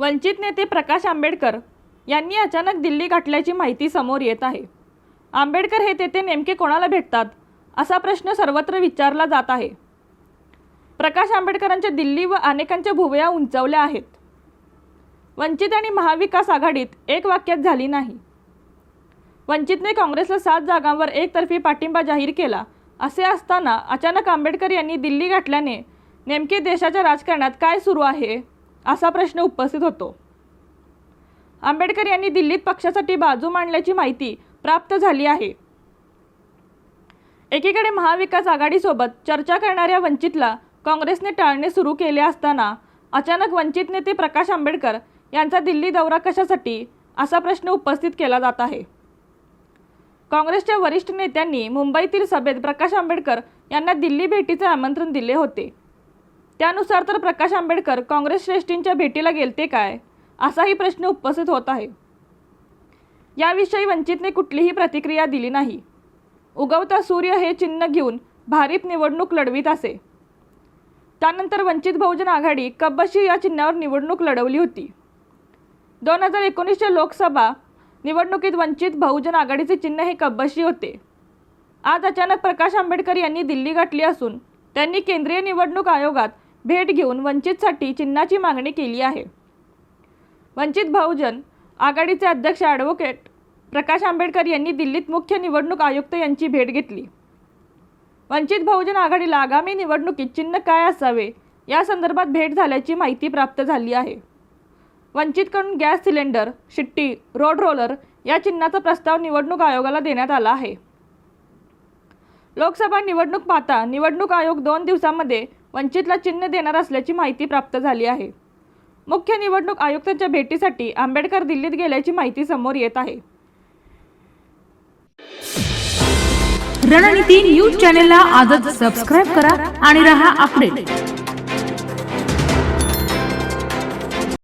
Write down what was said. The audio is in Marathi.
वंचित नेते प्रकाश आंबेडकर यांनी अचानक दिल्ली गाठल्याची माहिती समोर येत आहे. आंबेडकर हे तेथे नेमके कोणाला भेटतात असा प्रश्न सर्वत्र विचारला जात आहे. प्रकाश आंबेडकरांच्या दिल्ली व अनेकांच्या भुवया उंचावल्या आहेत. वंचित आणि महाविकास आघाडीत एक वाक्यात झाली नाही. वंचितने काँग्रेसला सात जागांवर एकतर्फी पाठिंबा जाहीर केला असे असताना अचानक आंबेडकर यांनी दिल्ली गाठल्याने नेमके देशाच्या राजकारणात काय सुरू आहे? असा प्रश्न उपस्थित होतो. आंबेडकर यांनी दिल्लीत पक्षासाठी बाजू मांडल्याची माहिती प्राप्त झाली आहे. एकीकडे महाविकास आघाडीसोबत चर्चा करणाऱ्या वंचितला काँग्रेसने टाळणे सुरू केले असताना अचानक वंचित नेते प्रकाश आंबेडकर यांचा दिल्ली दौरा कशासाठी असा प्रश्न उपस्थित केला जात आहे. काँग्रेसच्या वरिष्ठ नेत्यांनी मुंबईतील सभेत प्रकाश आंबेडकर यांना दिल्ली भेटीचे आमंत्रण दिले होते. त्यानुसार तर प्रकाश आंबेडकर काँग्रेस श्रेष्ठींच्या भेटीला गेलते काय असाही प्रश्न उपस्थित होत आहे. याविषयी वंचितने कुठलीही प्रतिक्रिया दिली नाही. उगवता सूर्य हे चिन्ह घेऊन भारीप निवडणूक लढवीत असे. त्यानंतर वंचित बहुजन आघाडी कब्बशी या चिन्हावर निवडणूक लढवली होती. दोन हजार एकोणीसच्या लोकसभा निवडणुकीत वंचित बहुजन आघाडीचे चिन्ह हे कब्बशी होते. आज अचानक प्रकाश आंबेडकर यांनी दिल्ली गाठली असून त्यांनी केंद्रीय निवडणूक आयोगात भेट घेऊन वंचितसाठी चिन्हाची मागणी केली आहे. वंचित बहुजन आघाडीचे अध्यक्ष ॲडव्होकेट प्रकाश आंबेडकर यांनी दिल्लीत मुख्य निवडणूक आयुक्त यांची भेट घेतली. वंचित बहुजन आघाडीला आगामी निवडणुकीत चिन्ह काय असावे या संदर्भात भेट झाल्याची माहिती प्राप्त झाली आहे. वंचितकडून गॅस सिलेंडर शिट्टी रोड रोलर या चिन्हाचा प्रस्ताव निवडणूक आयोगाला देण्यात आला आहे. लोकसभा निवडणूक पाहता निवडणूक आयोग दोन दिवसांमध्ये वंचितला चिन्ह देणार असल्याची माहिती प्राप्त झाली आहे. मुख्य निवडणूक आयुक्तांच्या भेटीसाठी आंबेडकर दिल्लीत गेल्याची माहिती समोर येत आहे. रणनीती न्यूज चॅनेलला आजच सबस्क्राईब करा आणि रहा अपडेट